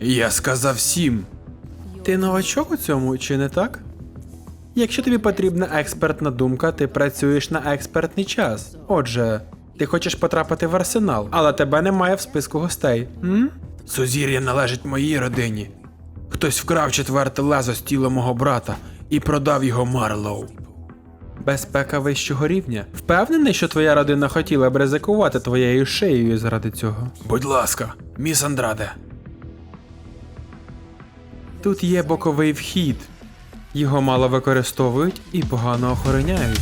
Я сказав сім. Ти новачок у цьому, чи не так? Якщо тобі потрібна експертна думка, ти працюєш на експертний час. Отже, ти хочеш потрапити в арсенал, але тебе немає в списку гостей. М? Сузір'я належить моїй родині. Хтось вкрав четверте лезо з тіла мого брата і продав його Марлоу. Безпека вищого рівня. Впевнений, що твоя родина хотіла б ризикувати твоєю шиєю заради цього. Будь ласка, міс Андраде. Тут є боковий вхід. Його мало використовують і погано охороняють.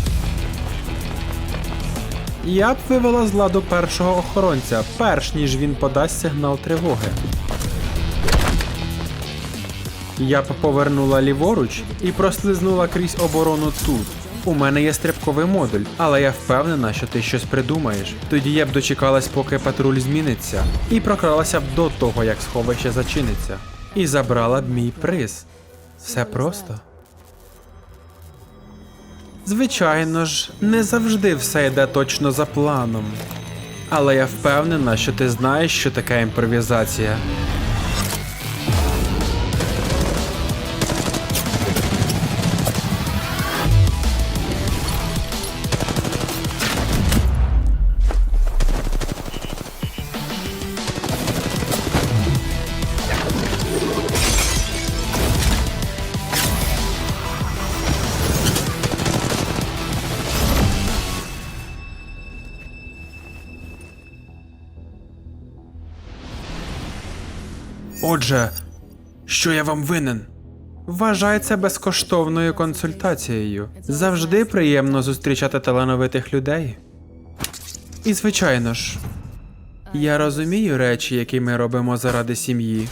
Я б вивела з ладу першого охоронця, перш ніж він подасть сигнал тривоги. Я б повернула ліворуч і прослизнула крізь оборону тут. У мене є стрибковий модуль, але я впевнена, що ти щось придумаєш. Тоді я б дочекалась, поки патруль зміниться, і прокралася б до того, як сховище зачиниться, і забрала б мій приз. Все просто. Звичайно ж, не завжди все йде точно за планом. Але я впевнена, що ти знаєш, що таке імпровізація. Отже, що я вам винен? Вважай це безкоштовною консультацією. Завжди приємно зустрічати талановитих людей. І звичайно ж, я розумію речі, які ми робимо заради сім'ї.